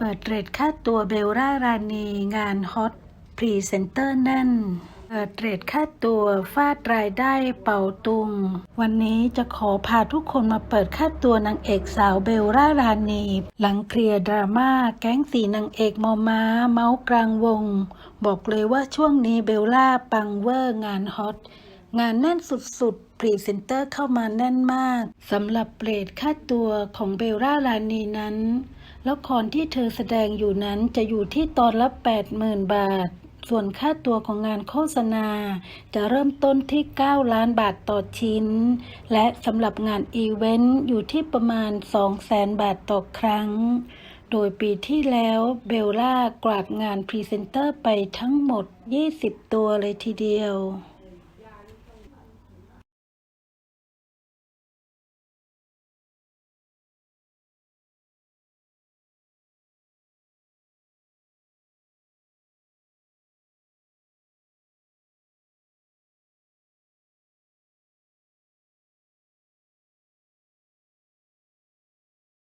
เปิดเรทค่าตัวเบลล่ารานีงานฮอตพรีเซนเตอร์แน่น เปิดเรทค่าตัวฟาดรายได้เป่าตุง วันนี้จะขอพาทุกคนมาเปิดค่าตัวนางเอกสาวเบลล่ารานี หลังเคลียร์ดราม่าแก๊งสีนางเอกมอม้า เมาส์กลางวง บอกเลยว่าช่วงนี้เบลล่าปังเวอร์งานฮอตงานแน่นสุดๆ พรีเซนเตอร์เข้ามาแน่นมาก สำหรับเรทค่าตัวของเบลล่าลานีนั้น ละครที่เธอแสดงอยู่นั้นจะอยู่ที่ตอนละ 80,000 บาท ส่วนค่าตัวของงานโฆษณา จะเริ่มต้นที่ 9 ล้านบาทต่อชิ้น และสำหรับงานอีเวนต์อยู่ที่ประมาณ 200,000 บาทต่อครั้ง โดยปีที่แล้วเบลล่ากวาดงานพรีเซนเตอร์ไปทั้งหมด 20 ตัวเลยทีเดียว